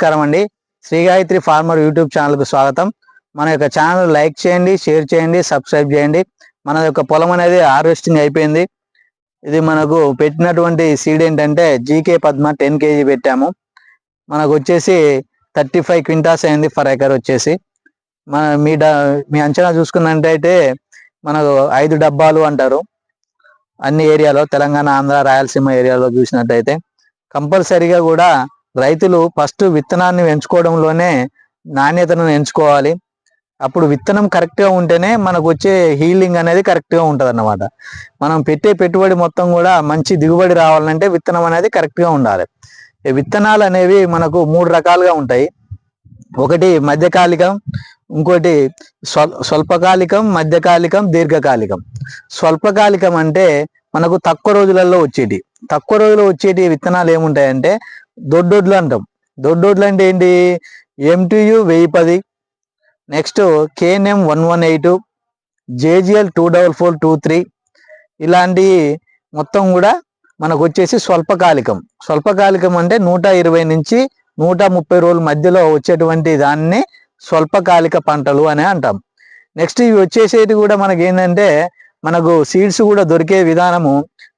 నమస్కారం అండి. Shri Gayatri farmer YouTube ఛానల్కు స్వాగతం. మన యొక్క ఛానల్ లైక్ చేయండి షేర్ చేయండి సబ్స్క్రైబ్ చేయండి. మన యొక్క పొలం అనేది హార్వెస్టింగ్ అయిపోయింది. ఇది మనకు పెట్టినటువంటి సీడ్ ఏంటంటే జీకే పద్మ టెన్ కేజీ పెట్టాము. మనకు వచ్చేసి థర్టీ ఫైవ్ క్వింటాస్ అయింది ఫర్ ఎకర్ వచ్చేసి. మన మీ డ మీ అంచనా చూసుకున్నట్టయితే మనకు ఐదు డబ్బాలు అంటారు. అన్ని ఏరియాలో తెలంగాణ ఆంధ్ర రాయలసీమ ఏరియాలో చూసినట్టయితే. కంపల్సరీగా కూడా రైతులు ఫస్ట్ విత్తనాన్ని ఎంచుకోవడంలోనే నాణ్యతను ఎంచుకోవాలి. అప్పుడు విత్తనం కరెక్ట్గా ఉంటేనే మనకు వచ్చే హీలింగ్ అనేది కరెక్ట్గా ఉంటుంది అన్నమాట మనం పెట్టే పెట్టుబడి మొత్తం కూడా మంచి దిగుబడి రావాలంటే విత్తనం అనేది కరెక్ట్గా ఉండాలి. విత్తనాలు అనేవి మనకు మూడు రకాలుగా ఉంటాయి. ఒకటి మధ్యకాలికం ఇంకోటి స్వల్పకాలికం మధ్యకాలికం దీర్ఘకాలికం. స్వల్పకాలికం అంటే మనకు తక్కువ రోజులలో వచ్చేటి. తక్కువ రోజులు వచ్చేటి విత్తనాలు ఏముంటాయంటే దొడ్డొడ్లు అంటాం దొడ్డొడ్లు అంటే ఏంటి ఎంటీయు వెయ్యి పది. Next KNM one one eight. JGL two double four two three. ఇలాంటి మొత్తం కూడా మనకు వచ్చేసి స్వల్పకాలికం. స్వల్పకాలికం అంటే నూట ఇరవై నుంచి నూట ముప్పై రోజుల మధ్యలో వచ్చేటువంటి దాన్ని స్వల్పకాలిక పంటలు అని అంటాం. నెక్స్ట్ ఇవి వచ్చేసేటి కూడా మనకి ఏంటంటే మనకు సీడ్స్ కూడా దొరికే విధానము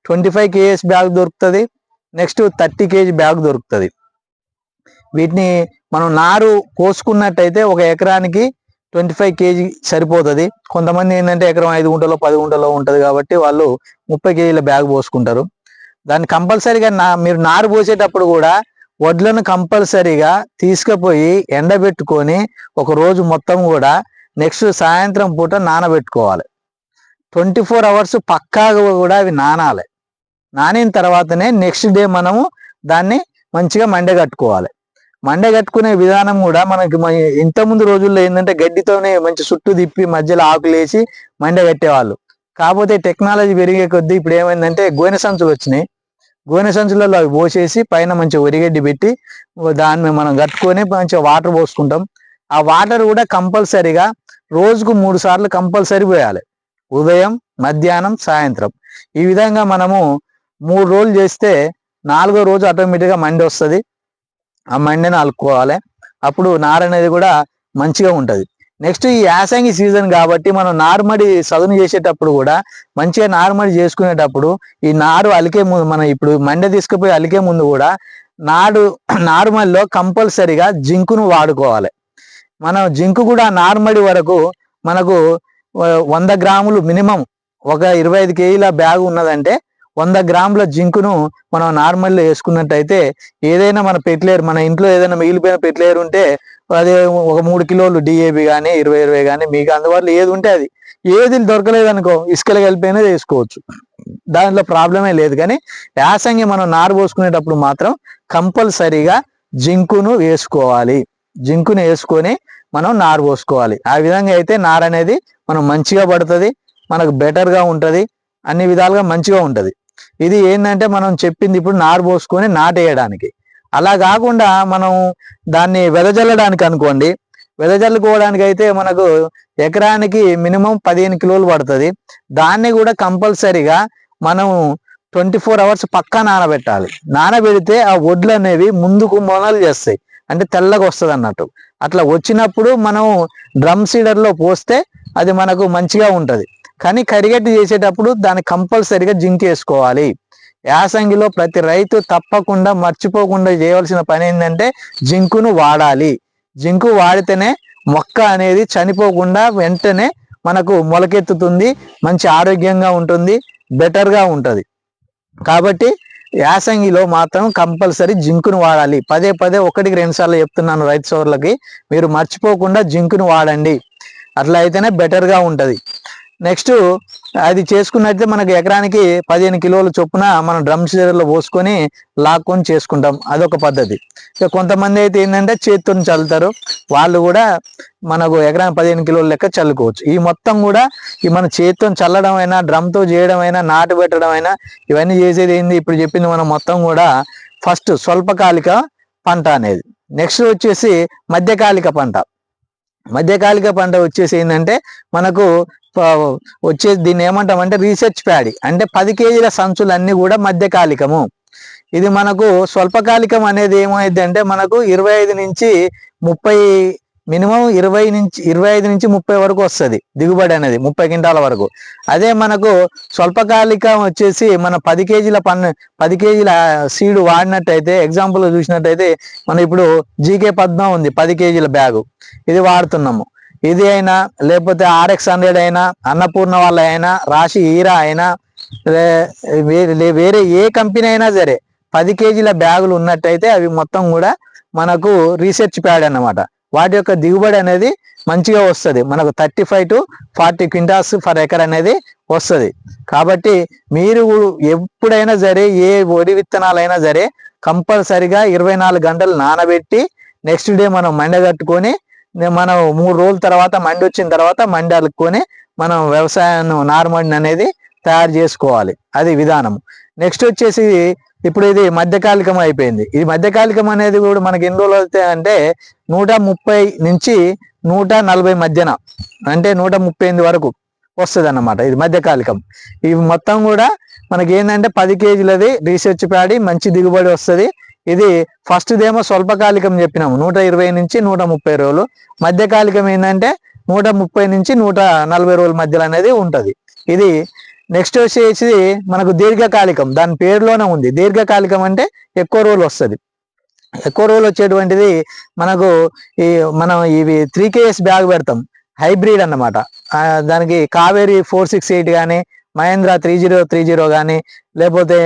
ట్వంటీ ఫైవ్ కేఎస్ బ్యాగ్ దొరుకుతుంది. నెక్స్ట్ థర్టీ కేజీ బ్యాగ్ దొరుకుతుంది. వీటిని మనం నారు పోసుకున్నట్టయితే ఒక ఎకరానికి ట్వంటీ ఫైవ్ కేజీ సరిపోతుంది. కొంతమంది ఏంటంటే ఎకరం ఐదు గుంటలో పది గుంటలో ఉంటుంది కాబట్టి వాళ్ళు ముప్పై కేజీల బ్యాగ్ పోసుకుంటారు. దాన్ని కంపల్సరీగా నా మీరు నారు పోసేటప్పుడు కూడా వడ్లను కంపల్సరీగా తీసుకుపోయి ఎండబెట్టుకొని ఒక రోజు మొత్తం కూడా నెక్స్ట్ సాయంత్రం పూట నానబెట్టుకోవాలి. ట్వంటీ ఫోర్ అవర్స్ పక్కాగా కూడా అవి నానాలి. నానిన తర్వాతనే నెక్స్ట్ డే మనము దాన్ని మంచిగా మండగట్టుకోవాలి మండగట్టుకునే విధానం కూడా మనకి ఇంత ముందు రోజుల్లో ఏంటంటే గడ్డితోనే మంచి చుట్టూ తిప్పి మధ్యలో ఆకులేసి వేసి మండగట్టేవాళ్ళు కాకపోతే టెక్నాలజీ పెరిగే కొద్దీ ఇప్పుడు ఏమైందంటే గోనె సంచులు వచ్చినాయి. గోనె సంచులలో అవి పోసేసి పైన మంచి ఒరిగడ్డి పెట్టి దాన్ని మనం కట్టుకొని మంచిగా వాటర్ పోసుకుంటాం. ఆ వాటర్ కూడా కంపల్సరీగా రోజుకు మూడు సార్లు కంపల్సరీ పోయాలి. ఉదయం మధ్యాహ్నం సాయంత్రం. ఈ విధంగా మనము మూడు రోజులు చేస్తే నాలుగో రోజు ఆటోమేటిక్గా మండి వస్తుంది. ఆ మండిని అలుక్కోవాలి అప్పుడు నార అనేది కూడా మంచిగా ఉంటుంది. నెక్స్ట్ ఈ యాసంగి సీజన్ కాబట్టి మనం నారుమడి సదును చేసేటప్పుడు కూడా మంచిగా నారుమడి చేసుకునేటప్పుడు ఈ నారు అలికే ముందు మనం ఇప్పుడు మండ తీసుకుపోయి అలికే ముందు కూడా నాడు నారుమడిలో కంపల్సరిగా జింకును వాడుకోవాలి. మనం జింకు కూడా నార్మడి వరకు మనకు వంద గ్రాములు మినిమం ఒక ఇరవై ఐదు కేజీల బ్యాగ్ ఉన్నదంటే వంద గ్రాముల జింకును మనం నార్మల్లో వేసుకున్నట్టయితే ఏదైనా మన పెట్లేరు మన ఇంట్లో ఏదైనా మిగిలిపోయిన పెట్లేరు ఉంటే అదే ఒక మూడు కిలోలు డిఏబి కానీ ఇరవై ఇరవై కానీ మీకు అందువల్ల ఏది ఉంటే అది. ఏది దొరకలేదనుకో ఇసుకలు కలిపోయినా వేసుకోవచ్చు. దాంట్లో ప్రాబ్లమే లేదు కానీ యాసంగి మనం నారు పోసుకునేటప్పుడు మాత్రం కంపల్సరీగా జింకును వేసుకోవాలి. జింకును వేసుకొని మనం నారు పోసుకోవాలి. ఆ విధంగా అయితే నారు అనేది మనం మంచిగా పడుతుంది మనకు బెటర్గా ఉంటుంది అన్ని విధాలుగా మంచిగా ఉంటుంది. ఇది ఏంటంటే మనం చెప్పింది ఇప్పుడు నారు పోసుకొని నాటేయడానికి. అలా కాకుండా మనం దాన్ని వెదజల్లడానికి అనుకోండి. వెదజల్లుకోవడానికి అయితే మనకు ఎకరానికి మినిమం పదిహేను కిలోలు పడుతుంది. దాన్ని కూడా కంపల్సరీగా మనం ట్వంటీ ఫోర్ అవర్స్ పక్కా నానబెట్టాలి. నానబెడితే ఆ వడ్లు అనేవి ముందుకు మొనలు చేస్తాయి. అంటే తెల్లగా వస్తుంది అన్నట్టు. అట్లా వచ్చినప్పుడు మనం డ్రమ్ సీడర్లో పోస్తే అది మనకు మంచిగా ఉంటుంది. కానీ కరిగట్టి చేసేటప్పుడు దాన్ని కంపల్సరిగా జింక్ వేసుకోవాలి యాసంగిలో ప్రతి రైతు తప్పకుండా మర్చిపోకుండా చేయవలసిన పని ఏంటంటే జింకును వాడాలి. జింకు వాడితేనే మొక్క అనేది చనిపోకుండా వెంటనే మనకు మొలకెత్తుతుంది మంచి ఆరోగ్యంగా ఉంటుంది బెటర్గా ఉంటుంది. కాబట్టి యాసంగిలో మాత్రం కంపల్సరీ జింకును వాడాలి. పదే పదే ఒకటికి రెండు సార్లు చెప్తున్నాను రైతు సోదరులకి మీరు మర్చిపోకుండా జింకును వాడండి. అట్లా అయితేనే బెటర్గా ఉంటుంది. నెక్స్ట్ అది చేసుకున్నట్లయితే మనకు ఎకరానికి పదిహేను కిలోల చొప్పున మనం డ్రమ్లో పోసుకొని లాక్కొని చేసుకుంటాం. అదొక పద్ధతి. ఇక కొంతమంది అయితే ఏంటంటే చేతితో చల్లుతారు. వాళ్ళు కూడా మనకు ఎకరానికి పదిహేను కిలోల లెక్క చల్లుకోవచ్చు. ఈ మొత్తం కూడా ఈ మన చేతితో చల్లడం అయినా డ్రమ్తో చేయడం అయినా నాటు పెట్టడం అయినా ఇవన్నీ చేసేది ఏంది? ఇప్పుడు చెప్పింది మనం మొత్తం కూడా ఫస్ట్ స్వల్పకాలిక పంట అనేది. నెక్స్ట్ వచ్చేసి మధ్యకాలిక పంట. మధ్యకాలిక పంట వచ్చేసి ఏంటంటే మనకు వచ్చేసి దీన్ని ఏమంటామంటే రీసెర్చ్ ప్యాడీ అంటే పది కేజీల సంచులన్నీ కూడా మధ్యకాలికము. ఇది మనకు స్వల్పకాలికం అనేది ఏమైంది అంటే మనకు ఇరవై ఐదు నుంచి ముప్పై మినిమం ఇరవై నుంచి ఇరవై ఐదు నుంచి ముప్పై వరకు వస్తుంది దిగుబడి అనేది ముప్పై క్వింటాల వరకు. అదే మనకు స్వల్పకాలికం వచ్చేసి మన పది కేజీల పన్ను పది కేజీల సీడ్ వాడినట్టయితే ఎగ్జాంపుల్ చూసినట్టయితే మనం ఇప్పుడు జీకే పద్మ ఉంది పది కేజీల బ్యాగు ఇది వాడుతున్నాము. ఇది అయినా లేకపోతే ఆర్ఎక్స్ హండ్రెడ్ అయినా అన్నపూర్ణ వాళ్ళ అయినా రాశి హీరా అయినా వేరే ఏ కంపెనీ అయినా సరే పది కేజీల బ్యాగులు ఉన్నట్టయితే అవి మొత్తం కూడా మనకు రీసెర్చ్ ప్యాడ్ అన్నమాట. వాటి యొక్క దిగుబడి అనేది మంచిగా వస్తుంది. మనకు thirty five to forty quintals for acre అనేది వస్తుంది. కాబట్టి మీరు ఎప్పుడైనా సరే ఏ వరి విత్తనాలైనా సరే కంపల్సరిగా ఇరవై నాలుగు గంటలు నానబెట్టి నెక్స్ట్ డే మనం మండగట్టుకొని మనం మూడు రోజుల తర్వాత మండి వచ్చిన తర్వాత మండి అలుక్కొని మనం వ్యవసాయాన్ని నార్మల్ అనేది తయారు చేసుకోవాలి. అది విధానం నెక్స్ట్ వచ్చేసి ఇప్పుడు ఇది మధ్యకాలికం అయిపోయింది. ఇది మధ్యకాలికం అనేది కూడా మనకి ఎన్ని రోజులు అవుతాయి అంటే నూట ముప్పై నుంచి నూట నలభై మధ్యన అంటే నూట ముప్పై ఎనిమిది వరకు వస్తుంది అన్నమాట ఇది మధ్యకాలికం. ఇవి మొత్తం కూడా మనకి ఏంటంటే పది కేజీలది రీసెర్చ్ ప్యాడి మంచి దిగుబడి వస్తుంది. ఇది ఫస్ట్ దేమో స్వల్పకాలికం చెప్పినాము. నూట ఇరవై నుంచి నూట ముప్పై రోజులు. మధ్యకాలికం ఏంటంటే నూట ముప్పై నుంచి నూట నలభై రోజుల మధ్యలో అనేది ఉంటుంది. ఇది నెక్స్ట్ వచ్చేసి మనకు దీర్ఘకాలికం. దాని పేరులోనే ఉంది. దీర్ఘకాలికం అంటే ఎక్కువ రోజులు వస్తుంది. ఎక్కువ రోజులు వచ్చేటువంటిది మనకు ఈ మనం ఇవి త్రీ కేఎస్ బ్యాగ్ పెడతాం. హైబ్రిడ్ అన్నమాట. దానికి కావేరి ఫోర్ సిక్స్ ఎయిట్ కానీ Mahendra three zero three zero కానీ లేకపోతే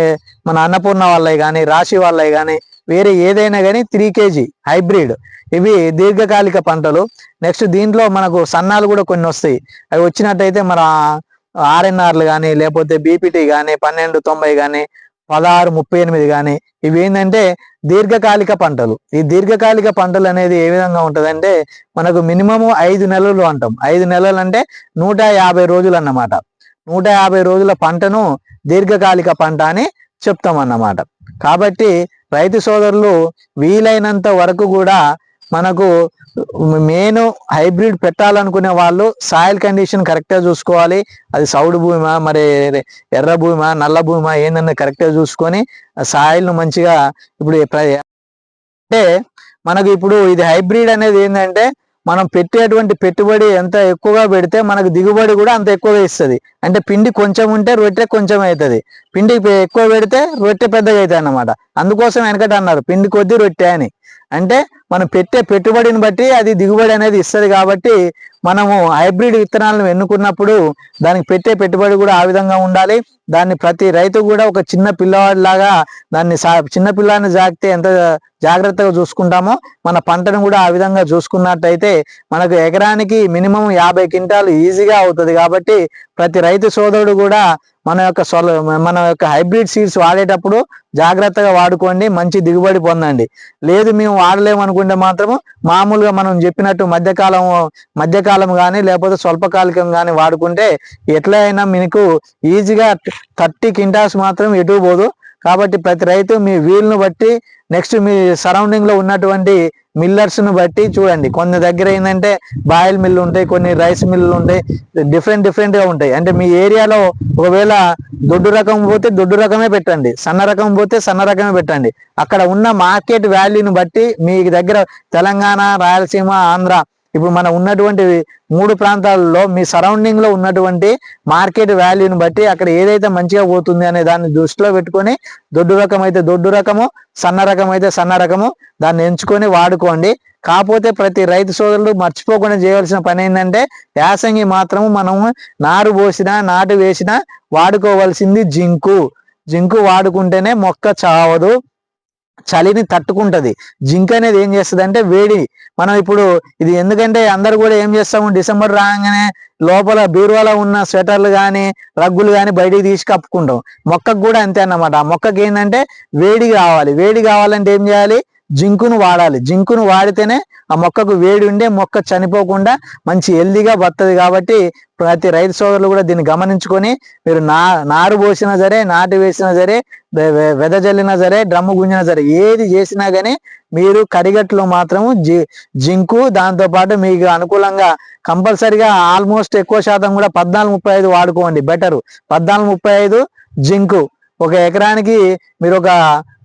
మన అన్నపూర్ణ వాళ్ళే కానీ రాశి వాళ్ళవి కానీ వేరే ఏదైనా కానీ త్రీ కేజీ హైబ్రిడ్ ఇవి దీర్ఘకాలిక పంటలు. నెక్స్ట్ దీంట్లో మనకు సన్నాలు కూడా కొన్ని వస్తాయి. అవి వచ్చినట్టయితే మన ఆర్ఎన్ఆర్లు కానీ లేకపోతే బీపీటీ కానీ పన్నెండు తొంభై కానీ పదహారు ముప్పై ఎనిమిది కానీ ఇవి ఏంటంటే దీర్ఘకాలిక పంటలు. ఈ దీర్ఘకాలిక పంటలు అనేది ఏ విధంగా ఉంటదంటే మనకు మినిమము ఐదు నెలలు అంటాం. ఐదు నెలలు అంటే నూట యాభై రోజులు అన్నమాట. నూట యాభై రోజుల పంటను దీర్ఘకాలిక పంట అని చెప్తాం అన్నమాట కాబట్టి రైతు సోదరులు వీలైనంత వరకు కూడా మనకు మెయిన్ హైబ్రిడ్ పెట్టాలనుకునే వాళ్ళు సాయిల్ కండిషన్ కరెక్ట్గా చూసుకోవాలి. అది సౌడు భూమా మరి ఎర్ర భూమా నల్ల భూమా ఏందన్నది కరెక్ట్గా చూసుకొని సాయిల్ను మంచిగా ఇప్పుడు అంటే మనకు ఇప్పుడు ఇది హైబ్రిడ్ అనేది ఏంటంటే మనం పెట్టేటువంటి పెట్టుబడి ఎంత ఎక్కువగా పెడితే మనకు దిగుబడి కూడా అంత ఎక్కువగా ఇస్తుంది. అంటే పిండి కొంచెం ఉంటే రొట్టె కొంచెం అవుతుంది పిండి ఎక్కువ పెడితే రొట్టె పెద్దగా అవుతుంది అన్నమాట అందుకోసం వెనకట అన్నారు పిండి కొద్ది రొట్టె అని. అంటే మనం పెట్టే పెట్టుబడిని బట్టి అది దిగుబడి అనేది ఇస్తుంది కాబట్టి మనము హైబ్రిడ్ విత్తనాలను ఎన్నుకున్నప్పుడు దానికి పెట్టే పెట్టుబడి కూడా ఆ విధంగా ఉండాలి. దాన్ని ప్రతి రైతు కూడా ఒక చిన్న పిల్లవాడి లాగా దాన్ని సా చిన్న పిల్లాన్ని జాగితే ఎంత జాగ్రత్తగా చూసుకుంటామో మన పంటను కూడా ఆ విధంగా చూసుకున్నట్టయితే మనకు ఎకరానికి మినిమం యాభై క్వింటాలు ఈజీగా అవుతుంది కాబట్టి ప్రతి రైతు సోదరుడు కూడా మన యొక్క సొల మన యొక్క హైబ్రిడ్ సీడ్స్ వాడేటప్పుడు జాగ్రత్తగా వాడుకోండి మంచి దిగుబడి పొందండి. లేదు మేము వాడలేము అనుకుంటే మాత్రము మామూలుగా మనం చెప్పినట్టు మధ్యకాలం మధ్యకాలం కానీ లేకపోతే స్వల్పకాలికం కానీ వాడుకుంటే ఎట్లా అయినా మీకు ఈజీగా థర్టీ కింటాస్ మాత్రం ఎటు పోదు. కాబట్టి ప్రతి రైతు మీ వీలును బట్టి నెక్స్ట్ మీ సరౌండింగ్లో ఉన్నటువంటి మిల్లర్స్ను బట్టి చూడండి. కొన్ని దగ్గర ఏంటంటే బాయిల్ మిల్లు ఉంటాయి కొన్ని రైస్ మిల్లు ఉంటాయి డిఫరెంట్ డిఫరెంట్గా ఉంటాయి. అంటే మీ ఏరియాలో ఒకవేళ దొడ్డు రకం పోతే దొడ్డు రకమే పెట్టండి. సన్న రకం పోతే సన్న రకమే పెట్టండి. అక్కడ ఉన్న మార్కెట్ వాల్యూని బట్టి మీ దగ్గర తెలంగాణ రాయలసీమ ఆంధ్ర ఇప్పుడు మనం ఉన్నటువంటి మూడు ప్రాంతాలలో మీ సరౌండింగ్లో ఉన్నటువంటి మార్కెట్ వాల్యూని బట్టి అక్కడ ఏదైతే మంచిగా పోతుంది అనే దాన్ని దృష్టిలో పెట్టుకొని దొడ్డు రకం అయితే దొడ్డు రకము సన్న రకం అయితే సన్న రకము దాన్ని ఎంచుకొని వాడుకోండి. కాకపోతే ప్రతి రైతు సోదరులు మర్చిపోకుండా చేయవలసిన పని ఏంటంటే యాసంగి మాత్రము మనము నారు పోసినా నాటు వేసినా వాడుకోవాల్సింది జింకు. జింకు వాడుకుంటేనే మొక్క చావదు. చలిని తట్టుకుంటుంది. జింక్ అనేది ఏం చేస్తుంది అంటే వేడి. మనం ఇప్పుడు ఇది ఎందుకంటే అందరు కూడా ఏం చేస్తాము? డిసెంబర్ రాగానే లోపల బీరువాలో ఉన్న స్వెటర్లు కానీ రగ్గులు కానీ బయటికి తీసి కప్పుకుంటాం. మొక్కకు కూడా అంతే అన్నమాట. ఆ మొక్కకి ఏంటంటే వేడి కావాలి. వేడి కావాలంటే ఏం చేయాలి? జింకును వాడాలి. జింకును వాడితేనే ఆ మొక్కకు వేడి ఉండే మొక్క చనిపోకుండా మంచి హెల్దీగా వస్తుంది కాబట్టి ప్రతి రైతు సోదరులు కూడా దీన్ని గమనించుకొని మీరు నా నారు పోసినా సరే నాటు వేసినా సరే వెదజల్లినా సరే డ్రమ్ము గుంజినా సరే ఏది చేసినా కానీ మీరు కరిగట్లో మాత్రము జి జింకు దాంతో పాటు మీకు అనుకూలంగా కంపల్సరిగా ఆల్మోస్ట్ ఎక్కువ శాతం కూడా పద్నాలుగు ముప్పై ఐదు వాడుకోండి. బెటర్. పద్నాలుగు ముప్పై ఐదు జింకు. ఒక ఎకరానికి మీరు ఒక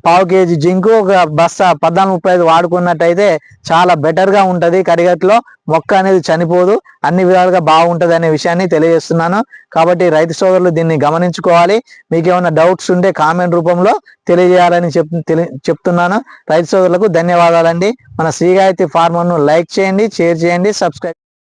పావు కేజీ జింకు ఒక బస్తా పద్నాలుగు ముప్పై ఐదు వాడుకున్నట్టయితే చాలా బెటర్గా ఉంటుంది. కడిగట్లో కరిగట్లో మొక్క అనేది చనిపోదు. అన్ని విధాలుగా బాగుంటుంది అనే విషయాన్ని తెలియజేస్తున్నాను. కాబట్టి రైతు సోదరులు దీన్ని గమనించుకోవాలి. మీకు ఏమైనా డౌట్స్ ఉంటే కామెంట్ రూపంలో తెలియజేయాలని చెప్ తెలి- చెప్తున్నాను. రైతు సోదరులకు ధన్యవాదాలండి. మన శ్రీగాయత్రి ఫార్మర్ను లైక్ చేయండి షేర్ చేయండి సబ్స్క్రైబ్